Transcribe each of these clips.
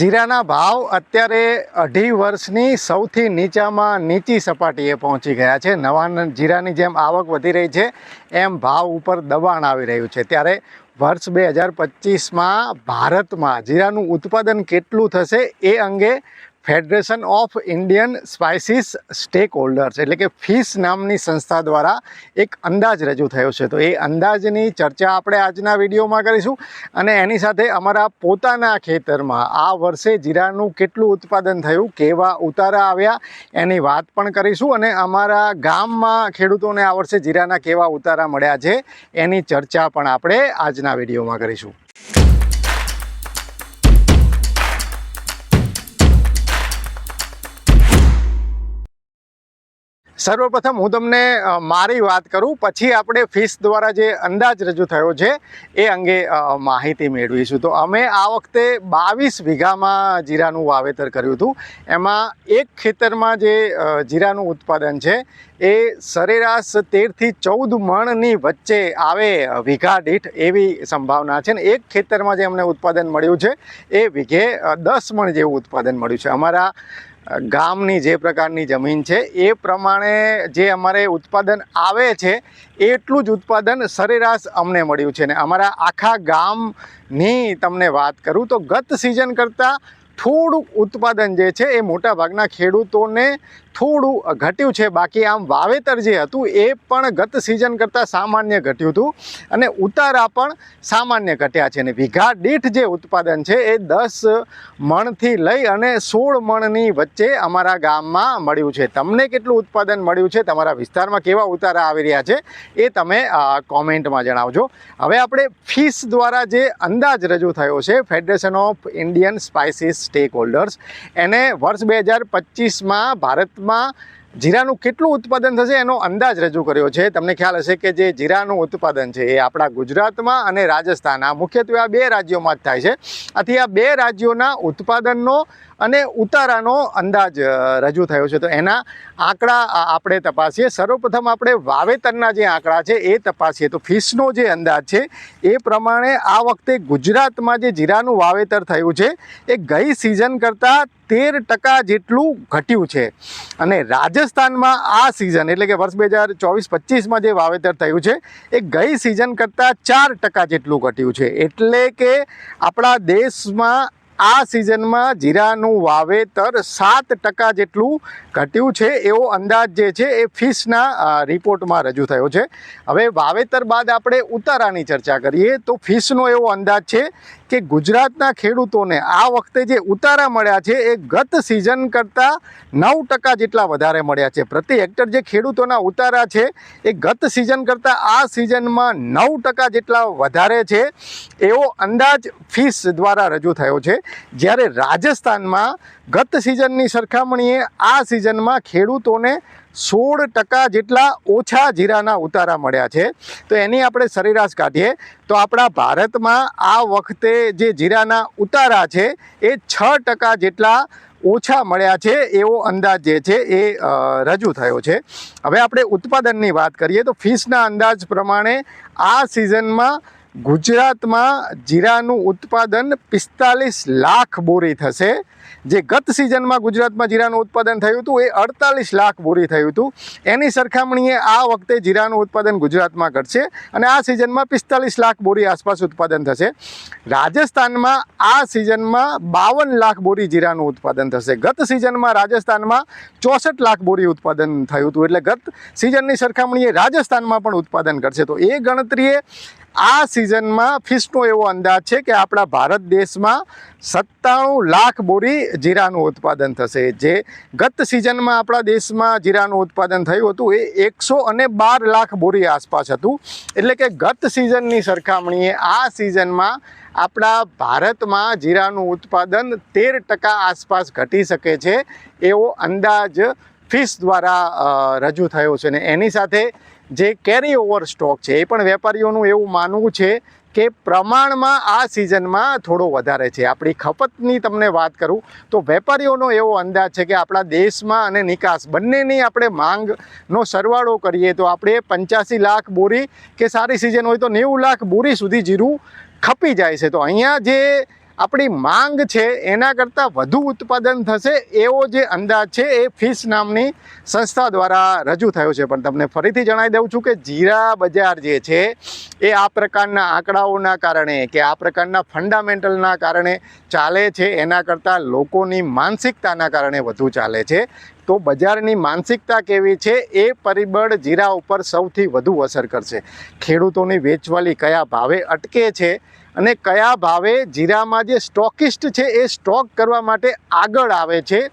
જીરાના ભાવ અત્યારે અઢી વર્ષની સૌથી નીચામાં નીચી સપાટીએ પહોંચી ગયા છે. નવા જીરાની જેમ આવક વધી રહી છે, એમ ભાવ ઉપર દબાણ આવી રહ્યું છે. ત્યારે વર્ષ બે હજાર પચીસમાં ભારતમાં જીરાનું ઉત્પાદન કેટલું થશે એ અંગે federation of Indian spices stakeholders એટલે કે ફિશ નામની સંસ્થા દ્વારા એક અંદાજ રજૂ થયો છે. તો એ અંદાજની ચર્ચા આપણે આજના વિડીયોમાં કરીશું અને એની સાથે અમારા પોતાના ખેતરમાં આ વર્ષે જીરાનું કેટલું ઉત્પાદન થયું, કેવા ઉતારા આવ્યા, એની વાત પણ કરીશું અને અમારા ગામમાં ખેડૂતોને આ વર્ષે જીરાના કેવા ઉતારા મળ્યા છે, એની ચર્ચા પણ આપણે આજના વિડીયોમાં કરીશું. સર્વપ્રથમ હું તમને મારી વાત કરું, પછી આપણે ફિશ દ્વારા જે અંદાજ રજૂ થયો છે, એ અંગે માહિતી મેળવીશું. તો અમે આ વખતે બાવીસ વીઘામાં જીરાનું વાવેતર કર્યું હતું. એમાં એક ખેતરમાં જે જીરાનું ઉત્પાદન છે, એ સરેરાશ તેરથી ચૌદ મણની વચ્ચે આવે વીઘા દીઠ એવી સંભાવના છે. ને એક ખેતરમાં જે અમને ઉત્પાદન મળ્યું છે, એ વીઘે દસ મણ જેવું ઉત્પાદન મળ્યું છે. અમારા ગામની જે પ્રકારની જમીન છે, એ પ્રમાણે જે અમારે ઉત્પાદન આવે છે, એટલું જ ઉત્પાદન સરેરાશ અમને મળ્યું છે. ને અમારા આખા ગામની તમને વાત કરું તો ગત સિઝન કરતાં થોડુંક ઉત્પાદન જે છે, એ મોટા ભાગના ખેડૂતોને થોડું ઘટ્યું છે. બાકી આમ વાવેતર જે હતું એ પણ ગત સિઝન કરતાં સામાન્ય ઘટ્યું હતું અને ઉતારા પણ સામાન્ય ઘટ્યા છે. અને વીઘા દીઠ જે ઉત્પાદન છે એ દસ મણથી લઈ અને સોળ મણની વચ્ચે અમારા ગામમાં મળ્યું છે. તમને કેટલું ઉત્પાદન મળ્યું છે? તમારા વિસ્તારમાં કેવા ઉતારા આવી રહ્યા છે? એ તમે કોમેન્ટમાં જણાવજો. હવે આપણે ફીસ દ્વારા જે અંદાજ રજૂ થયો છે federation of Indian spices stakeholders એને વર્ષ બે હજાર પચીસમાં ભારતમાં જીરાનું કેટલું ઉત્પાદન થશે એનો અંદાજ રજૂ કર્યો છે. તમને ખ્યાલ હશે કે જે જીરાનું ઉત્પાદન છે એ આપણા ગુજરાતમાં અને રાજસ્થાન આ મુખ્યત્વે આ બે રાજ્યોમાં જ થાય છે. આથી આ બે રાજ્યોના ઉત્પાદનનો અને ઉતારાનો અંદાજ રજૂ થયો છે. તો એના આંકડા આપણે તપાસીએ. સર્વપ્રથમ આપણે વાવેતરના જે આંકડા છે એ તપાસીએ. તો ફિશનો જે અંદાજ છે એ પ્રમાણે આ વખતે ગુજરાતમાં જે જીરાનું વાવેતર થયું છે એ ગઈ સિઝન કરતાં તેર ટકા જેટલું ઘટ્યું છે. અને રાજસ્થાનમાં આ સિઝન, એટલે કે વર્ષ બે હજાર ચોવીસ પચીસમાં જે વાવેતર થયું છે, એ ગઈ સિઝન કરતાં ચાર ટકા જેટલું ઘટ્યું છે. એટલે કે આપણા દેશમાં આ સિઝનમાં જીરાનું વાવેતર સાત ટકા જેટલું ઘટ્યું છે એવો અંદાજ જે છે એ ફિશના રિપોર્ટમાં રજૂ થયો છે. હવે વાવેતર બાદ આપણે ઉતારાની ચર્ચા કરીએ તો ફિશનો એવો અંદાજ છે કે ગુજરાતના ખેડૂતોને આ વખતે જે ઉતારા મળ્યા છે એ ગત સિઝન કરતાં નવ ટકા જેટલા વધારે મળ્યા છે. પ્રતિ હેક્ટર જે ખેડૂતોના ઉતારા છે એ ગત સિઝન કરતાં આ સિઝનમાં નવ ટકા જેટલા વધારે છે. એવો અંદાજ ફીસ દ્વારા રજૂ થયો છે. જ્યારે રાજસ્થાનમાં ગત સિઝનની સરખામણીએ આ સિઝનમાં ખેડૂતોને સોળ ટકા જેટલા ઓછા જીરાના ઉતારા મળ્યા છે. તો એની આપણે સરેરાશ કાઢીએ. તો આપણા ભારતમાં આ વખતે જે જીરાના ઉતારા છે, એ છ ટકા જેટલા ઓછા મળ્યા છે, એવો અંદાજ જે છે એ રજૂ થયો છે. હવે આપણે ઉત્પાદનની વાત કરીએ તો ફિશના અંદાજ પ્રમાણે આ સિઝનમાં ગુજરાતમાં જીરાનું ઉત્પાદન પિસ્તાલીસ લાખ બોરી થશે. જે ગત સિઝનમાં ગુજરાતમાં જીરાનું ઉત્પાદન થયું હતું, એ અડતાલીસ લાખ બોરી થયું હતું. એની સરખામણીએ આ વખતે જીરાનું ઉત્પાદન ગુજરાતમાં ઘટશે અને આ સિઝનમાં પિસ્તાલીસ લાખ બોરી આસપાસ ઉત્પાદન થશે. રાજસ્થાનમાં આ સિઝનમાં બાવન લાખ બોરી જીરાનું ઉત્પાદન થશે. ગત સિઝનમાં રાજસ્થાનમાં ચોસઠ લાખ બોરી ઉત્પાદન થયું હતું. એટલે ગત સિઝનની સરખામણીએ રાજસ્થાનમાં પણ ઉત્પાદન કરશે તો એ ગણતરીએ આ સિઝનમાં ફિશનો એવો અંદાજ છે કે આપણા ભારત દેશમાં સત્તાણું લાખ બોરી જીરાનું ઉત્પાદન થશે. જે ગત સિઝનમાં આપણા દેશમાં જીરાનું ઉત્પાદન થયું હતું, એ એકસો અને બાર લાખ બોરી આસપાસ હતું. એટલે કે ગત સિઝનની સરખામણીએ આ સિઝનમાં આપણા ભારતમાં જીરાનું ઉત્પાદન તેર ટકા આસપાસ ઘટી શકે છે એવો અંદાજ ફિશ દ્વારા રજૂ થયો છે ને એની સાથે જે કેરી ઓવર સ્ટોક છે એ પણ વેપારીઓનું એવું માનવું છે કે પ્રમાણમાં આ સિઝનમાં થોડો વધારે છે. આપણી ખપતની તમને વાત કરું તો વેપારીઓનો એવો અંદાજ છે કે આપણા દેશમાં અને નિકાસ બંનેની આપણે માંગનો સરવાળો કરીએ તો આપણે પંચ્યાસી લાખ બોરી કે સારી સિઝન હોય તો નેવું લાખ બોરી સુધી જીરું ખપી જાય છે. તો અહીંયા જે આપણી માંગ છે એના કરતાં વધુ ઉત્પાદન થશે એવો જે અંદાજ છે એ ફિશ નામની સંસ્થા દ્વારા રજૂ થયો છે. પણ તમને ફરીથી જણાવી દઉં છું કે જીરા બજાર જે છે એ આ પ્રકારના આંકડાઓના કારણે કે આ પ્રકારના ફંડામેન્ટલના કારણે ચાલે છે. એના કરતાં લોકોની માનસિકતાના કારણે વધુ ચાલે છે. તો બજારની માનસિકતા કેવી છે એ પરિબળ જીરા ઉપર સૌથી વધુ અસર કરશે. ખેડૂતોની વેચવાલી કયા ભાવે અટકે છે અને કયા ભાવે જીરામાં જે સ્ટોકિસ્ટ છે એ સ્ટોક કરવા માટે આગળ આવે છે,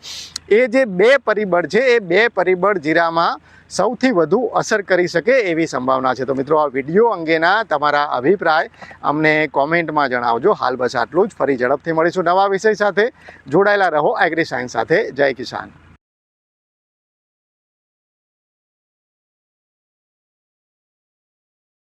એ જે બે પરિબળ છે, એ બે પરિબળ જીરામાં સૌથી વધુ અસર કરી શકે એવી સંભાવના છે. તો મિત્રો, આ વીડિયો અંગેના તમારા અભિપ્રાય અમને કોમેન્ટમાં જણાવજો. હાલ બસ આટલું જ. ફરી ઝડપથી મળીશું નવા વિષય સાથે. જોડાયેલા રહો એગ્રી સાયન્સ સાથે. જય કિસાન.